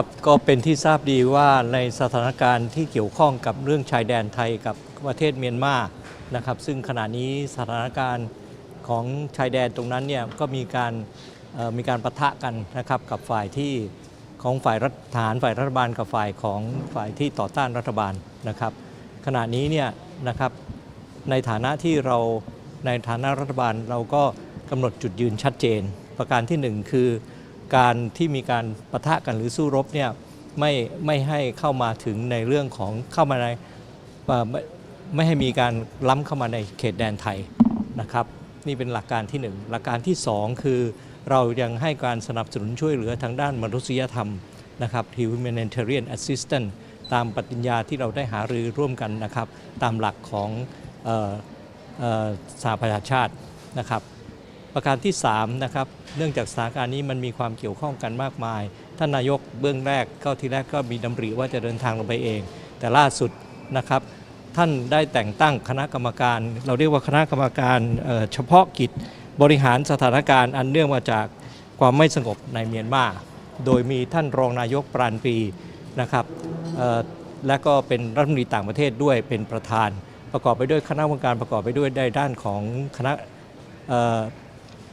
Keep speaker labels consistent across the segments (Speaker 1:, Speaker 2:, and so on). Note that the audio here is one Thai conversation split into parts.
Speaker 1: ครับก็เป็นที่ทราบดีว่าในสถานการณ์ที่เกี่ยวข้องกับเรื่องชายแดนไทยกับประเทศเมียนมานะครับ ซึ่งขณะนี้สถานการณ์ของชายแดนตรงนั้นเนี่ยก็มีการมีการปะทะกันนะครับกับฝ่ายที่ของฝ่ายรัฐทหารฝ่ายรัฐบาลกับฝ่ายของฝ่ายที่ต่อต้านรัฐบาลนะครับ ขณะนี้เนี่ยนะครับในฐานะที่เราในฐานะรัฐบาลเราก็กำหนดจุดยืนชัดเจน ประการที่หนึ่งคือ การที่มีการปะทะกันหรือสู้รบเนี่ยไม่ไม่ให้เข้ามาถึงในเรื่องของเข้ามาในไม่ไม่ให้มีการล้ำเข้ามาในเขตแดนไทยนะครับ นี่เป็นหลักการที่หนึ่งหลักการที่สองคือเรายังให้การสนับสนุนช่วยเหลือทางด้านมนุษยธรรมนะครับ humanitarian assistance ตามปฏิญญาที่เราได้หารือร่วมกันนะครับ ตามหลักของออออสหประชาชาตินะครับ ประการที่3นะครับเนื่องจากสถานการณ์นี้มันมีความเกี่ยวข้องกันมากมาย ท่านนายกเบื้องแรกก็ทีแรกก็มีดำริว่าจะเดินทางลงไปเอง แต่ล่าสุดนะครับท่านได้แต่งตั้งคณะกรรมการ เราเรียกว่าคณะกรรมการเเฉพาะกิจบริหารสถานการณ์อันเนื่องมาจากความไม่สงบในเมียนมา โดยมีท่านรองนายกปราณปีนะครับและก็เป็นรัฐมนตรีต่างประเทศด้วยเป็นประธาน ประกอบไปด้วยคณะกรรมการประกอบไปด้วยได้ด้านของคณะ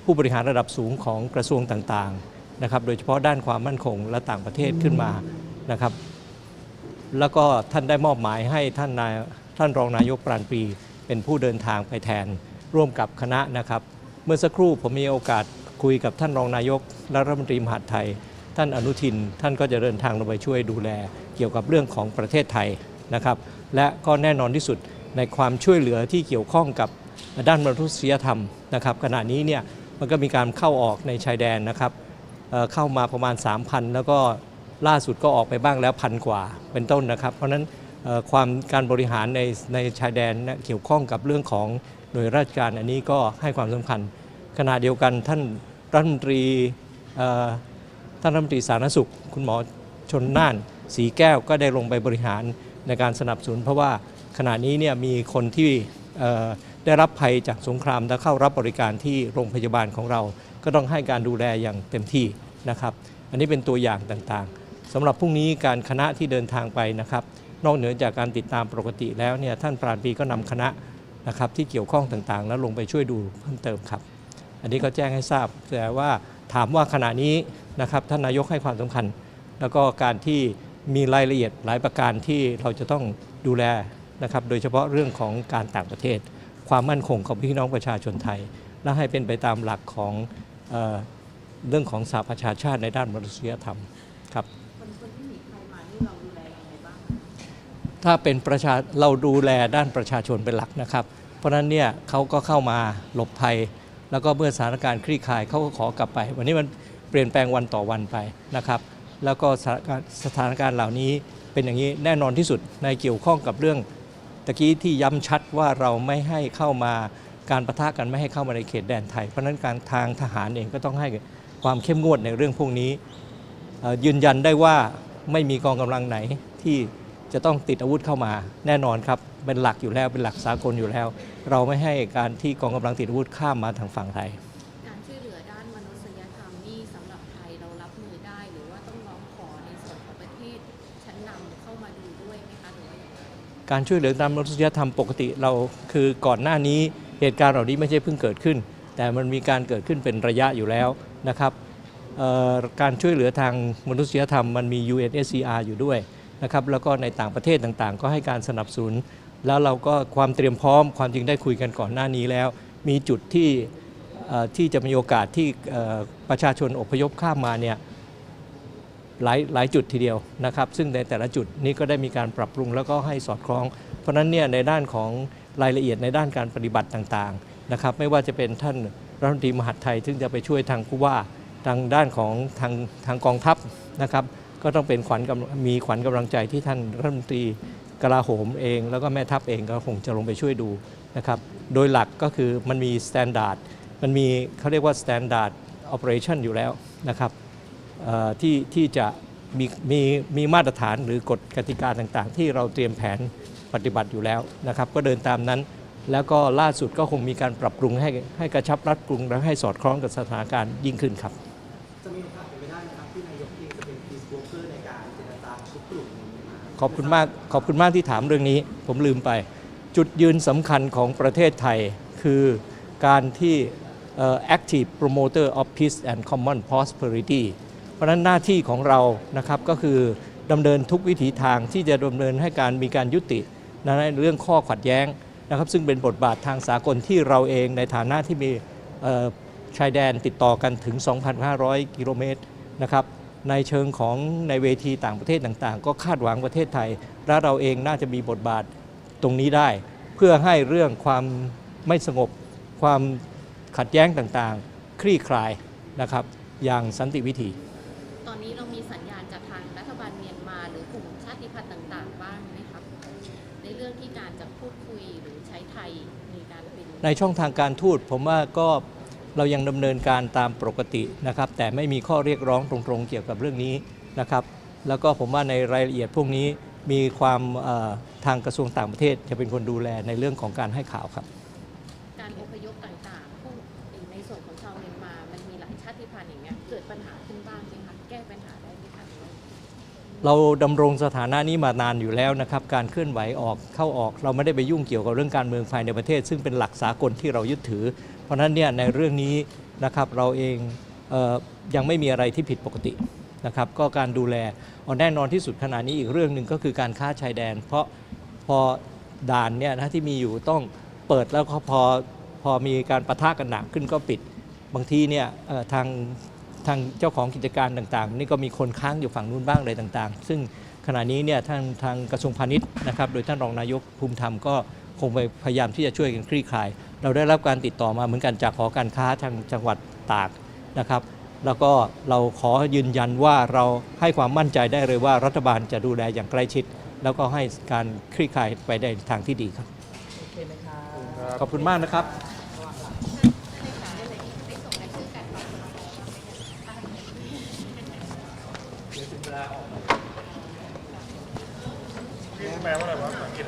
Speaker 1: ผู้บริหารระดับสูงของกระทรวงต่างๆนะครับโดยเฉพาะด้านความมั่นคงและต่างประเทศขึ้นมานะครับ แล้วก็ท่านได้มอบหมายให้ท่านนายท่านรองนายกปราณปรีเป็นผู้เดินทางไปแทนร่วมกับคณะนะครับ เมื่อสักครู่ผมมีโอกาสคุยกับท่านรองนายกและรัฐมนตรีมหาดไทย ท่านอนุทิน ท่านก็จะเดินทางลงไปช่วยดูแล เกี่ยวกับเรื่องของประเทศไทยนะครับ และก็แน่นอนที่สุดในความช่วยเหลือที่เกี่ยวข้องกับด้านมนุษยธรรมนะครับขณะนี้เนี่ย มันก็มีการเข้าออกในชายแดนนะครับเเข้ามาประมาณ 3,000 แล้วก็ล่าสุดก็ออกไปบ้างแล้วพันกว่าเป็นต้นนะครับ เพราะฉะนั้นความการบริหารในในชายแดนเนี่ยเกี่ยวข้องกับเรื่องของหน่วยราชการอันนี้ก็ให้ความสำคัญ ขณะเดียวกันท่านรัฐมนตรีท่านรัฐมนตรีสาธารณสุข คุณหมอชนน่านสีแก้วก็ได้ลงไปบริหารในการสนับสนุน เพราะว่าขณะนี้เนี่ยมีคนที่ ได้รับภัยจากสงครามและเข้ารับบริการที่โรงพยาบาลของเรา ก็ต้องให้การดูแลอย่างเต็มที่นะครับ อันนี้เป็นตัวอย่างต่างๆสำหรับพรุ่งนี้การคณะที่เดินทางไปนะครับ นอกเหนือจากการติดตามปกติแล้วเนี่ยท่านปราณปีก็นำคณะนะครับที่เกี่ยวข้องต่างๆ แล้วลงไปช่วยดูเพิ่มเติมครับ อันนี้ก็แจ้งให้ทราบแต่ว่าถามว่าขณะนี้นะครับท่านนายกให้ความสำคัญ แล้วก็การที่มีรายละเอียดหลายประการที่เราจะต้องดูแลนะครับ โดยเฉพาะเรื่องของการต่างประเทศ ความมั่นคงของพี่น้องประชาชนไทย และให้เป็นไปตามหลักของเออเรื่องของสหประชาชาติในด้านมนุษยธรรมครับ
Speaker 2: คนคนที่หนีภัยมานี่เราดูแลยังไงบ้าง
Speaker 1: ถ้าเป็นประชาเราดูแลด้านประชาชนเป็นหลักนะครับ เพราะฉะนั้นเนี่ยเขาก็เข้ามาหลบภัย แล้วก็เมื่อสถานการณ์คลี่คลายเขาก็ขอกลับไป วันนี้มันเปลี่ยนแปลงวันต่อวันไปนะครับ แล้วก็สถานการณ์สถานการณ์เหล่านี้เป็นอย่างนี้แน่นอนที่สุดในเกี่ยวข้องกับเรื่อง ตะกี้ที่ย้ำชัดว่าเราไม่ให้เข้ามาการประทะกันไม่ให้เข้ามาในเขตแดนไทย เพราะนั้นการทางทหารเองก็ต้องให้ความเข้มงวดในเรื่องพวกนี้ ยืนยันได้ว่าไม่มีกองกำลังไหนที่จะต้องติดอาวุธเข้ามาแน่นอนครับ เป็นหลักอยู่แล้วเป็นหลักสากลอยู่แล้ว เราไม่ให้การที่กองกำลังติดอาวุธข้ามมาทางฝั่งไทย
Speaker 2: การช่วยเหลือด้านมนุษยธรรมนี่สำหรับไทยเรารับมือได้หรือว่าต้องร้องขอในส่วนของประเทศชั้นนำเข้ามาดูด้วยไหมคะหรือว่า
Speaker 1: การช่วยเหลือตามมนุษยธรรมปกติเราคือก่อนหน้านี้เหตุการณ์เหล่านี้ไม่ใช่เพิ่งเกิดขึ้น แต่มันมีการเกิดขึ้นเป็นระยะอยู่แล้วนะครับการช่วยเหลือทางมนุษยธรรมมันมี UNSCR อยู่ด้วยนะครับแล้วก็ในต่างประเทศต่างๆ ก็ให้การสนับสนุน แล้วเราก็ความเตรียมพร้อมความจริงได้คุยกันก่อนหน้านี้แล้ว มีจุดที่ที่จะมีโอกาสที่ประชาชนอพยพข้ามมาเนี่ย หลายหลายจุดทีเดียวนะครับ ซึ่งในแต่ละจุดนี้ก็ได้มีการปรับปรุงแล้วก็ให้สอดคล้อง เพราะฉะนั้นเนี่ยในด้านของรายละเอียดในด้านการปฏิบัติต่างๆนะครับ ไม่ว่าจะเป็นท่านรัฐมนตรีมหาดไทย ซึ่งจะไปช่วยทางผู้ว่าทางด้านของทางทางกองทัพนะครับ ก็ต้องเป็นขวัญกำมีขวัญกำลังใจที่ท่านรัฐมนตรีกลาโหมเอง แล้วก็แม่ทัพเองก็คงจะลงไปช่วยดูนะครับ โดยหลักก็คือมันมีสแตนดาร์ดมันมีเขาเรียกว่าสแตนดาร์ดออ e r a t i o n อยู่แล้วนะครับ ที่ที่จะมีมีมีมาตรฐานหรือกฎกติกาต่างๆ ที่เราเตรียมแผนปฏิบัติอยู่แล้วนะครับ ก็เดินตามนั้น แล้วก็ล่าสุดก็คงมีการปรับปรุงให้ให้กระชับรัดกรุงและให้สอดคล้องกับสถานการณ์ยิ่งขึ้นครับ
Speaker 3: จะมีโอกาสเป็นไปได้ไหมครับที่นายกเองจะเป็น peace broker ในการางทุกกลุ่มนี้มา
Speaker 1: ขอบคุณมากขอบคุณมากที่ถามเรื่องนี้ ผมลืมไป จุดยืนสำคัญของประเทศไทยคือการที่เอ่อ active promoter of peace and common prosperity เพราะฉะนั้นหน้าที่ของเรานะครับก็คือดำเนินทุกวิถีทางที่จะดำเนินให้การมีการยุติในเรื่องข้อขัดแย้งนะครับ ซึ่งเป็นบทบาททางสากลที่เราเองในฐานะที่มีชายแดนติดต่อกันถึง 2,500 กิโลเมตรนะครับในเชิงของในเวทีต่างประเทศต่างๆ ก็คาดหวังประเทศไทย และเราเองน่าจะมีบทบาทตรงนี้ได้ เพื่อให้เรื่องความไม่สงบ ความขัดแย้งต่างๆ คลี่คลายนะครับ อย่างสันติวิธี
Speaker 2: อนนี้เรามีสัญญาณจากทางรัฐบาลเมียนมา หรือกลุ่มชาติพันธุ์ต่างๆ บ้างไหมครับ ในเรื่องที่การจะพูดคุยหรือใช้ไทยในการเป็น
Speaker 1: ในช่องทางการทูตผมว่าก็เรายังดำเนินการตามปกตินะครับ แต่ไม่มีข้อเรียกร้องตรงๆ เกี่ยวกับเรื่องนี้นะครับ แล้วก็ผมว่าในรายละเอียดพวกนี้มีความทางกระทรวงต่างประเทศจะเป็นคนดูแลในเรื่องของการให้ข่าวครับ
Speaker 2: การอพยพต่างๆผู้ในส่วนของชาวเมียนมา มันมีหลานอย่างเงี้ยเกิดปัญหาขึ้นบ้างไหมคะแก้ปัญหาได้ไหมคะหรือว่า
Speaker 1: เราดำรงสถานะนี้มานานอยู่แล้วนะครับ การเคลื่อนไหวออกเข้าออก เราไม่ได้ไปยุ่งเกี่ยวกับเรื่องการเมืองภายในประเทศ ซึ่งเป็นหลักสากลที่เรายึดถือ เพราะฉะนั้นเนี่ยในเรื่องนี้นะครับเราเองเออยังไม่มีอะไรที่ผิดปกตินะครับก็การดูแลแน่นอนที่สุดขณะนี้อีกเรื่องหนึ่งก็คือการค้าชายแดน เพราะพอด่านเนี่ยนะที่มีอยู่ต้องเปิดแล้วก็พอพอมีการประทะกันหนักขึ้นก็ปิด บางทีเนี่ยเอ่อทางทางเจ้าของกิจการต่างๆ นี่ก็มีคนค้างอยู่ฝั่งนู้นบ้างอะไรต่างๆ ซึ่งขณะนี้เนี่ยทางทางกระทรวงพาณิชย์นะครับ โดยท่านรองนายกภูมิธรรมก็คงไปพยายามที่จะช่วยกันคลี่คลาย เราได้รับการติดต่อมาเหมือนกันจากหอการค้าทางจังหวัดตากนะครับ แล้วก็เราขอยืนยันว่าเราให้ความมั่นใจได้เลยว่ารัฐบาลจะดูแลอย่างใกล้ชิด แล้วก็ให้การคลี่คลายไปในทางที่ดีครับ
Speaker 3: โอเคไหมคะ
Speaker 1: ขอบคุณมากนะครับ
Speaker 4: แปลว่าอะไรวะภาษาอังกฤษ